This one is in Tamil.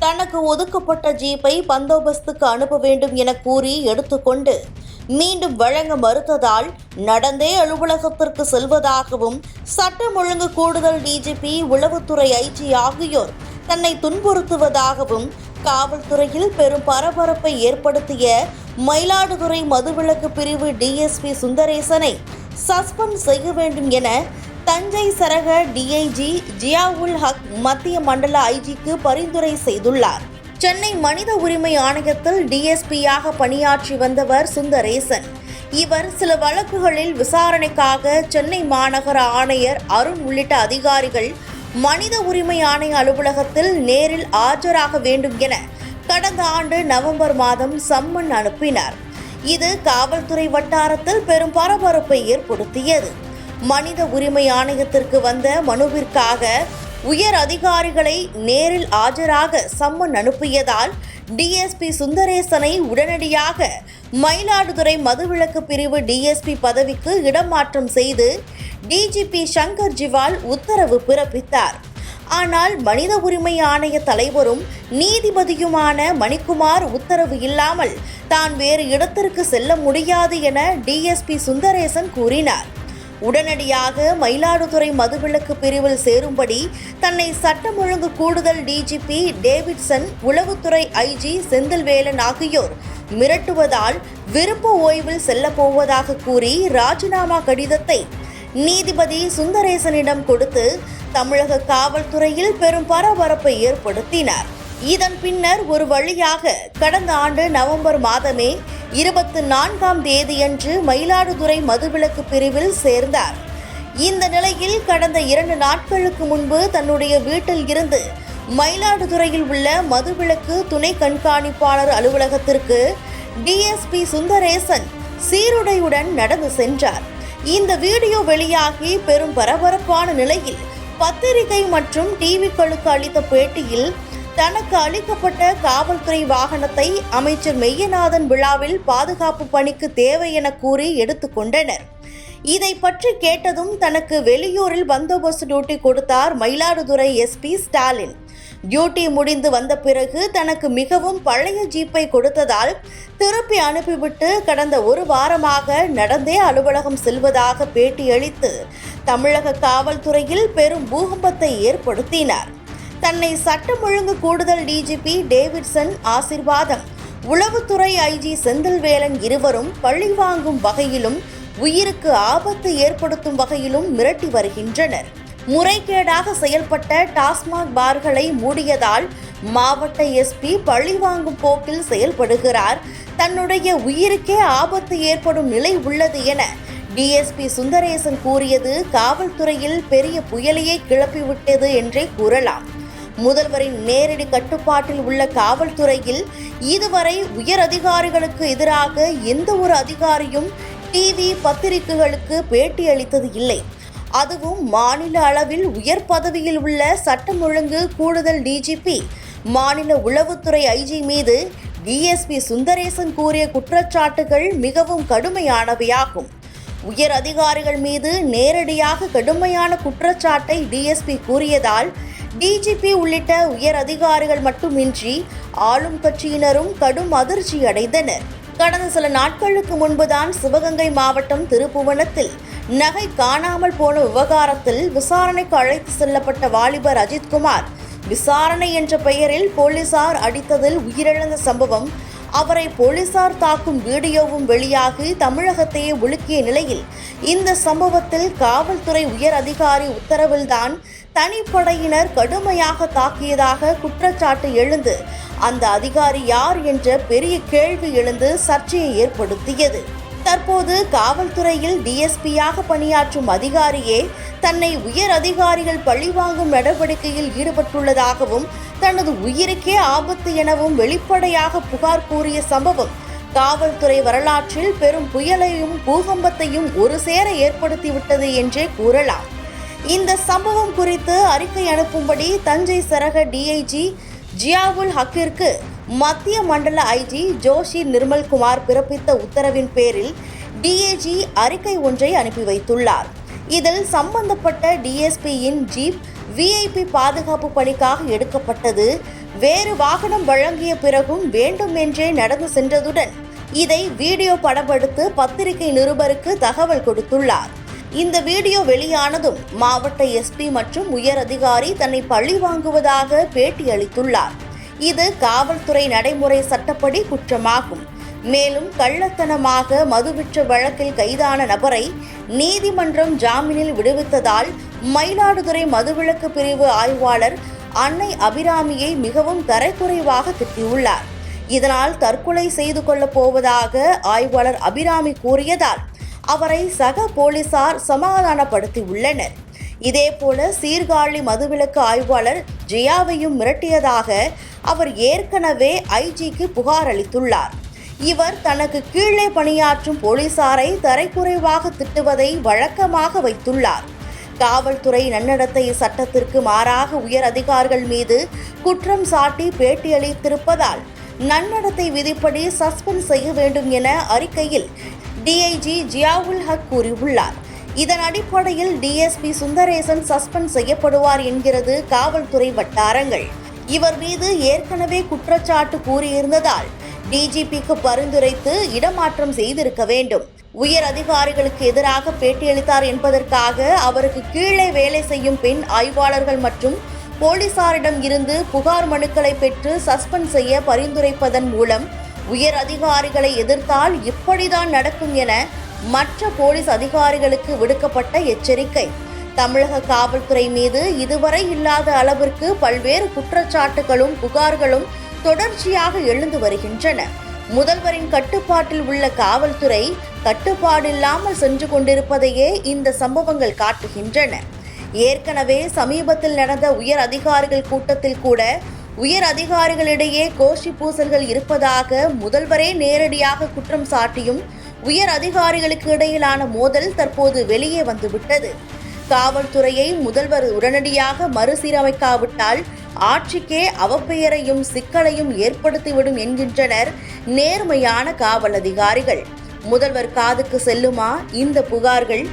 தனக்கு ஒதுக்கப்பட்ட ஜீப்பை பந்தோபஸ்துக்கு அனுப்ப வேண்டும் என கூறி எடுத்துக்கொண்டு மீண்டும் வழங்க மறுத்ததால் நடந்தே அலுவலகத்திற்கு செல்வதாகவும் சட்டம் ஒழுங்கு கூடுதல் டிஜிபி உளவுத்துறை ஐஜி ஆகியோர் தன்னை துன்புறுத்துவதாகவும் காவல்துறையில் பெரும் பரபரப்பை ஏற்படுத்திய மயிலாடுதுறை மதுவிலக்கு பிரிவு டிஎஸ்பி சுந்தரேசனை சஸ்பெண்ட் செய்ய வேண்டும் என தஞ்சை சரக டிஐஜி ஜியாவுல் ஹக் மத்திய மண்டல ஐஜிக்கு பரிந்துரை செய்துள்ளார். சென்னை மனித உரிமை ஆணையத்தில் டிஎஸ்பியாக பணியாற்றி வந்தவர் சுந்தரேசன். இவர் சில வழக்குகளில் விசாரணைக்காக சென்னை மாநகர ஆணையர் அருண் உள்ளிட்ட அதிகாரிகள் மனித உரிமை ஆணைய அலுவலகத்தில் நேரில் ஆஜராக வேண்டும் என கடந்த ஆண்டு நவம்பர் மாதம் சம்மன் அனுப்பினார். இது காவல்துறை வட்டாரத்தில் பெரும் பரபரப்பை ஏற்படுத்தியது. மனித உரிமை ஆணையத்திற்கு வந்த மனுவிற்காக உயர் அதிகாரிகளை நேரில் ஆஜராக சம்மன் அனுப்பியதால் டிஎஸ்பி சுந்தரேசனை உடனடியாக மயிலாடுதுறை மதுவிலக்கு பிரிவு டிஎஸ்பி பதவிக்கு இடமாற்றம் செய்து டிஜிபி சங்கர் ஜிவால் உத்தரவு பிறப்பித்தார். ஆனால் மனித உரிமை ஆணைய தலைவரும் நீதிபதியுமான மணிக்குமார் உத்தரவு இல்லாமல் தான் வேறு இடத்திற்கு செல்ல முடியாது என டிஎஸ்பி சுந்தரேசன் கூறினார். உடனடியாக மயிலாடுதுறை மதுவிலக்கு பிரிவில் சேரும்படி தன்னை சட்டம் ஒழுங்கு கூடுதல் டிஜிபி டேவிட்சன் உளவுத்துறை ஐஜி செந்தில்வேலன் ஆகியோர் மிரட்டுவதால் விருப்ப ஓய்வில் செல்லப்போவதாக கூறி ராஜினாமா கடிதத்தை நீதிபதி சுந்தரேசனிடம் கொடுத்து தமிழக காவல்துறையில் பெரும் பரபரப்பை ஏற்படுத்தினார். இதன் பின்னர் ஒரு வழியாக கடந்த ஆண்டு நவம்பர் மாதமே இருபத்தி நான்காம் தேதியன்று மயிலாடுதுறை மதுவிலக்கு பிரிவில் சேர்ந்தார். இந்த நிலையில் கடந்த இரண்டு நாட்களுக்கு முன்பு தன்னுடைய வீட்டில் இருந்து மயிலாடுதுறையில் உள்ள மதுவிலக்கு துணை கண்காணிப்பாளர் அலுவலகத்திற்கு டிஎஸ்பி சுந்தரேசன் சீருடையுடன் நடந்து சென்றார். இந்த வீடியோ வெளியாகி பெரும் பரபரப்பான நிலையில் பத்திரிகை மற்றும் டிவிக்களுக்கு அளித்த பேட்டியில் தனக்கு அளிக்கப்பட்ட காவல்துறை வாகனத்தை அமைச்சர் மெய்யநாதன் விழாவில் பாதுகாப்பு பணிக்கு தேவை என கூறி எடுத்துக்கொண்டனர் இதை பற்றி கேட்டதும் தனக்கு வெளியூரில் பந்தோபஸ்து டியூட்டி கொடுத்தார் மயிலாடுதுறை எஸ்பி ஸ்டாலின் டியூட்டி முடிந்து வந்த பிறகு தனக்கு மிகவும் பழைய ஜீப்பை கொடுத்ததால் திருப்பி அனுப்பிவிட்டு கடந்த ஒரு வாரமாக நடந்தே அலுவலகம் செல்வதாக பேட்டியளித்து தமிழக காவல்துறையில் பெரும் பூகம்பத்தை ஏற்படுத்தினார். தன்னை சட்டம் ஒழுங்கு கூடுதல் டிஜிபி டேவிட்சன் ஆசிர்வாதம். உளவுத்துறை ஐஜி செந்தில்வேலன் இருவரும் பழி வாங்கும் வகையிலும் உயிருக்கு ஆபத்து ஏற்படுத்தும் வகையிலும் மிரட்டி வருகின்றனர். முறைகேடாக செயல்பட்ட டாஸ்மாக் பார்களை மூடியதால் மாவட்ட எஸ்பி பழி வாங்கும் போக்கில் செயல்படுகிறார். தன்னுடைய உயிருக்கே ஆபத்து ஏற்படும் நிலை உள்ளது என டிஎஸ்பி சுந்தரேசன் கூறியது காவல்துறையில் பெரிய புயலையே கிளப்பிவிட்டது என்றே கூறலாம். முதல்வரின் நேரடி கட்டுப்பாட்டில் உள்ள காவல்துறையில் இதுவரை உயர் அதிகாரிகளுக்கு எதிராக எந்த ஒரு அதிகாரியும் டிவி பத்திரிகைகளுக்கு பேட்டி அளித்தது இல்லை. அதுவும் மாநில அளவில் உயர் பதவியில் உள்ள சட்டம் ஒழுங்கு கூடுதல் டிஜிபி மாநில உளவுத்துறை ஐஜி மீது டிஎஸ்பி சுந்தரேசன் கூறிய குற்றச்சாட்டுகள் மிகவும் கடுமையானவையாகும். உயர் அதிகாரிகள் மீது நேரடியாக கடுமையான குற்றச்சாட்டை டிஎஸ்பி கூறியதால் டிஜிபி உள்ளிட்ட உயர் அதிகாரிகள் மட்டுமின்றி ஆளும் கட்சியினரும் கடும் அதிர்ச்சி அடைந்தனர். கடந்த சில நாட்களுக்கு முன்புதான் சிவகங்கை மாவட்டம் திருப்புவனத்தில் நகை காணாமல் போன விவகாரத்தில் விசாரணைக்கு அழைத்து செல்லப்பட்ட வாலிபர் அஜித்குமார் விசாரணை என்ற பெயரில் போலீசார் அடித்ததில் உயிரிழந்த சம்பவம் அவரை போலீசார் தாக்கும் வீடியோவும் வெளியாகி தமிழகத்தையே உலுக்கிய நிலையில் இந்த சம்பவத்தில் காவல்துறை உயர் அதிகாரி உத்தரவில்தான் தனிப்படையினர் கடுமையாக தாக்கியதாக குற்றச்சாட்டு எழுந்து அந்த அதிகாரி யார் என்ற பெரிய கேள்வி எழுந்து சர்ச்சையை ஏற்படுத்தியது. தற்போது காவல்துறையில் டிஎஸ்பியாக பணியாற்றும் அதிகாரியே தன்னை உயர் அதிகாரிகள் பழிவாங்கும் நடவடிக்கையில் ஈடுபட்டுள்ளதாகவும் தனது உயிருக்கே ஆபத்து எனவும் வெளிப்படையாக புகார் கூறிய சம்பவம் காவல்துறை வரலாற்றில் பெரும் புயலையும் பூகம்பத்தையும் ஒரு சேர ஏற்படுத்திவிட்டது என்றே கூறலாம். இந்த சம்பவம் குறித்து அறிக்கை அனுப்பும்படி தஞ்சை சரக டிஐஜி ஜியாவுல் ஹக்கிற்கு மத்திய மண்டல ஐஜி ஜோஷி நிர்மல்குமார் பிறப்பித்த உத்தரவின் பேரில் டிஏஜி அறிக்கை ஒன்றை அனுப்பி வைத்துள்ளார். இதில் சம்பந்தப்பட்ட டிஎஸ்பியின் ஜீப் விஐபி பாதுகாப்பு பணிக்காக எடுக்கப்பட்டது. வேறு வாகனம் வழங்கிய பிறகும் வேண்டுமென்றே நடந்து சென்றதுடன் இதை வீடியோ படமெடுத்து பத்திரிகை நிருபருக்கு தகவல் கொடுத்துள்ளார். இந்த வீடியோ வெளியானதும் மாவட்ட எஸ்பி மற்றும் உயர் அதிகாரி தன்னை பழி வாங்குவதாக பேட்டியளித்துள்ளார் இது காவல்துறை நடைமுறை சட்டப்படி குற்றமாகும். மேலும் கள்ளத்தனமாக மதுவிற்ற வழக்கில் கைதான நபரை நீதிமன்றம் ஜாமீனில் விடுவித்ததால் மயிலாடுதுறை மதுவிலக்கு பிரிவு ஆய்வாளர் அன்னை அபிராமியை மிகவும் தரக்குறைவாக திட்டியுள்ளார். இதனால் தற்கொலை செய்து கொள்ளப் போவதாக ஆய்வாளர் அபிராமி கூறியதால் அவரை சக போலீசார் சமாதானப்படுத்தியுள்ளனர். இதேபோல சீர்காழி மதுவிலக்கு ஆய்வாளர் ஜியாவையும் மிரட்டியதாக அவர் ஏற்கனவே ஐஜிக்கு புகார் அளித்துள்ளார். இவர் தனக்கு கீழே பணியாற்றும் போலீசாரை தரைக்குறைவாக திட்டுவதை வழக்கமாக வைத்துள்ளார். காவல்துறை நன்னடத்தை சட்டத்திற்கு மாறாக உயர் அதிகாரிகள் மீது குற்றம் சாட்டி பேட்டியளித்திருப்பதால் நன்னடத்தை விதிப்படி சஸ்பெண்ட் செய்ய வேண்டும் என அறிக்கையில் டிஐஜி ஜியாவுல் ஹக் கூறியுள்ளார். இதன் அடிப்படையில் டிஎஸ்பி சுந்தரேசன் சஸ்பெண்ட் செய்யப்படுவார் என்கிறது காவல்துறை வட்டாரங்கள். இவர் மீது ஏற்கனவே குற்றச்சாட்டு கூறியிருந்ததால் டிஜிபிக்கு பரிந்துரைத்து இடமாற்றம் செய்திருக்க வேண்டும். உயர் அதிகாரிகளுக்கு எதிராக பேட்டியளித்தார் என்பதற்காக அவருக்கு கீழே வேலை செய்யும் பெண் ஆய்வாளர்கள் மற்றும் போலீசாரிடம் இருந்து புகார் மனுக்களை பெற்று சஸ்பெண்ட் செய்ய பரிந்துரைப்பதன் மூலம் உயர் அதிகாரிகளை எதிர்த்தால் இப்படிதான் நடக்கும் என மற்ற போலீஸ் அதிகாரிகளுக்கு விடுக்கப்பட்ட எச்சரிக்கை. தமிழக காவல்துறை மீது இதுவரை இல்லாத அளவிற்கு பல்வேறு குற்றச்சாட்டுகளும் புகார்களும் தொடர்ச்சியாக எழுந்து வருகின்றன. முதல்வரின் கட்டுப்பாட்டில் உள்ள காவல்துறை கட்டுப்பாடில்லாமல் சென்று கொண்டிருப்பதையே இந்த சம்பவங்கள் காட்டுகின்றன. ஏற்கனவே சமீபத்தில் நடந்த உயர் அதிகாரிகள் கூட்டத்தில் கூட உயர் அதிகாரிகளிடையே கோஷி பூசல்கள் இருப்பதாக முதல்வரே நேரடியாக குற்றம் சாட்டியும் உயர் அதிகாரிகளுக்கு இடையிலான மோதல் தற்போது வெளியே வந்துவிட்டது. காவல்துறையை முதல்வர் உடனடியாக மறுசீரமைக்காவிட்டால் ஆட்சிக்கே அவப்பெயரையும் சிக்கலையும் ஏற்படுத்திவிடும் என்கின்றனர் நேர்மையான காவல் அதிகாரிகள். முதல்வர் காதுக்கு செல்லுமா? இந்த புகார்கள்